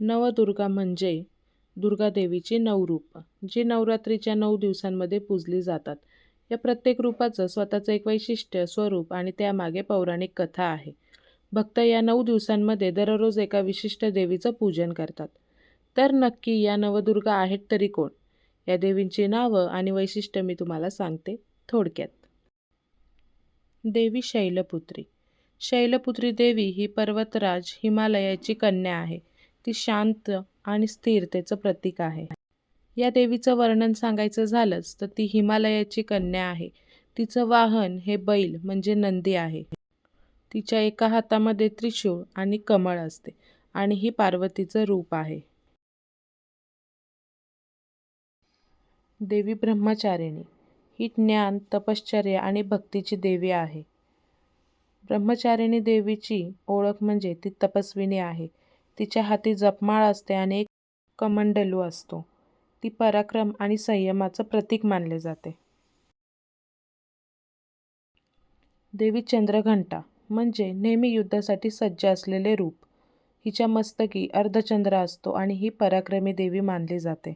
नवदुर्गा म्हणजे दुर्गादेवीची नऊ रूपं जी नवरात्रीच्या नऊ दिवसांमध्ये पूजली जातात. या प्रत्येक रूपाचं स्वतःचं एक वैशिष्ट्य स्वरूप आणि त्यामागे पौराणिक कथा आहे. भक्त या नऊ दिवसांमध्ये दररोज एका विशिष्ट देवीचं पूजन करतात. तर नक्की या नवदुर्गा आहेत तरी कोण? या देवींची नावं आणि वैशिष्ट्य मी तुम्हाला सांगते थोडक्यात. देवी शैलपुत्री. शैलपुत्री देवी ही पर्वतराज हिमालयाची कन्या आहे. ती शांत आणि स्थिरतेचं प्रतीक आहे. या देवीचं वर्णन सांगायचं झालंच तर ती हिमालयाची कन्या आहे. तिचं वाहन हे बैल म्हणजे नंदी आहे. तिच्या एका हातामध्ये त्रिशूळ आणि कमळ असते आणि ही पार्वतीचं रूप आहे. देवी ब्रह्मचारिणी. ही ज्ञान तपश्चर्या आणि भक्तीची देवी आहे. ब्रह्मचारिणी देवीची ओळख म्हणजे ती तपस्विनी आहे. तिच्या हाती जपमाळ असते आणि एक कमंडलू असतो. ती पराक्रम आणि संयमाचं प्रतीक मानले जाते. देवी चंद्रघंटा म्हणजे नेहमी युद्धासाठी सज्ज असलेले रूप. हिच्या मस्तकी अर्धचंद्र असतो आणि ही पराक्रमी देवी मानली जाते.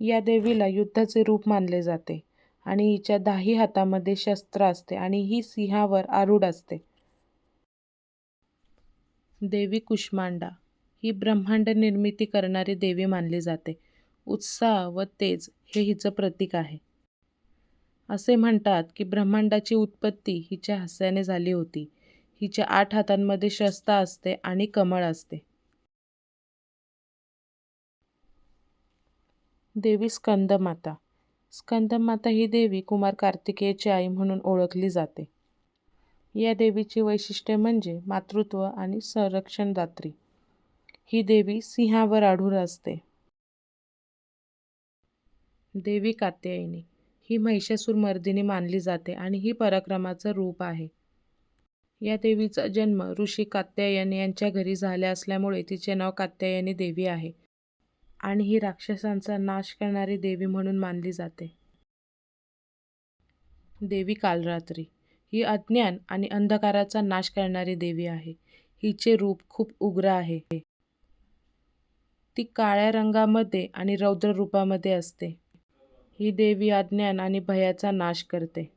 या देवीला युद्धाचे रूप मानले जाते आणि हिच्या दाही हातामध्ये शस्त्र असते आणि ही सिंहावर आरूढ असते. देवी कुष्मांडा ही ब्रह्मांड निर्मिती करणारी देवी मानली जाते. उत्साह व तेज हे हिचं प्रतीक आहे. असे म्हणतात की ब्रह्मांडाची उत्पत्ती हिच्या हास्याने झाली होती. हिच्या आठ हातांमध्ये शस्त्र असते आणि कमळ असते. देवी स्कंदमाता. स्कंदमाता ही देवी कुमार कार्तिकेयची आई म्हणून ओळखली जाते. या देवीची वैशिष्ट्ये म्हणजे मातृत्व आणि संरक्षणदात्री. ही देवी सिंहावर आढूर असते. देवी कात्यायनी. ही महिषासूर मर्दिनी मानली जाते आणि ही पराक्रमाचं रूप आहे. या देवीचा जन्म ऋषी कात्यायन यांच्या घरी झाला असल्यामुळे तिचे नाव कात्यायनी देवी आहे आणि ही राक्षसांचा नाश करणारी देवी म्हणून मानली जाते. देवी कालरात्री. ही अज्ञान आणि अंधकाराचा नाश करणारी देवी आहे. हिचे रूप खूप उग्र आहे. ती काळ्या रंगामध्ये आणि रौद्र रूपामध्ये असते. ही देवी अज्ञान आणि भयाचा नाश करते.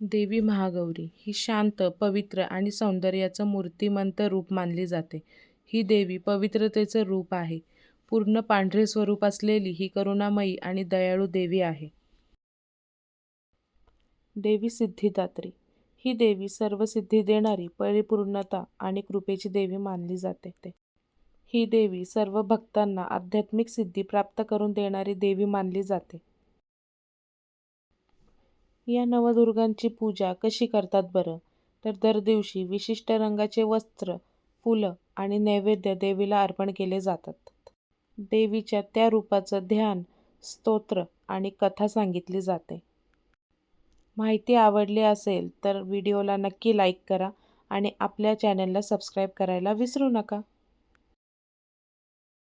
देवी महागौरी ही शांत पवित्र आणि सौंदर्याचं मूर्तिमंत रूप मानली जाते. ही देवी पवित्रतेचं रूप आहे. पूर्ण पांढरे स्वरूप असलेली ही करुणामयी आणि दयाळू देवी आहे. देवी सिद्धिदात्री. ही देवी सर्व सिद्धी देणारी परिपूर्णता आणि कृपेची देवी मानली जाते ही देवी सर्व भक्तांना आध्यात्मिक सिद्धी प्राप्त करून देणारी देवी मानली जाते. या नवदुर्गांची पूजा कशी करतात बरं? तर दर दिवशी विशिष्ट रंगाचे वस्त्र फुलं आणि नैवेद्य देवीला अर्पण केले जातात. देवीच्या त्या रूपाचं ध्यान स्तोत्र आणि कथा सांगितली जाते. माहिती आवडली असेल तर व्हिडिओला नक्की लाईक करा आणि आपल्या चॅनलला सबस्क्राईब करायला विसरू नका.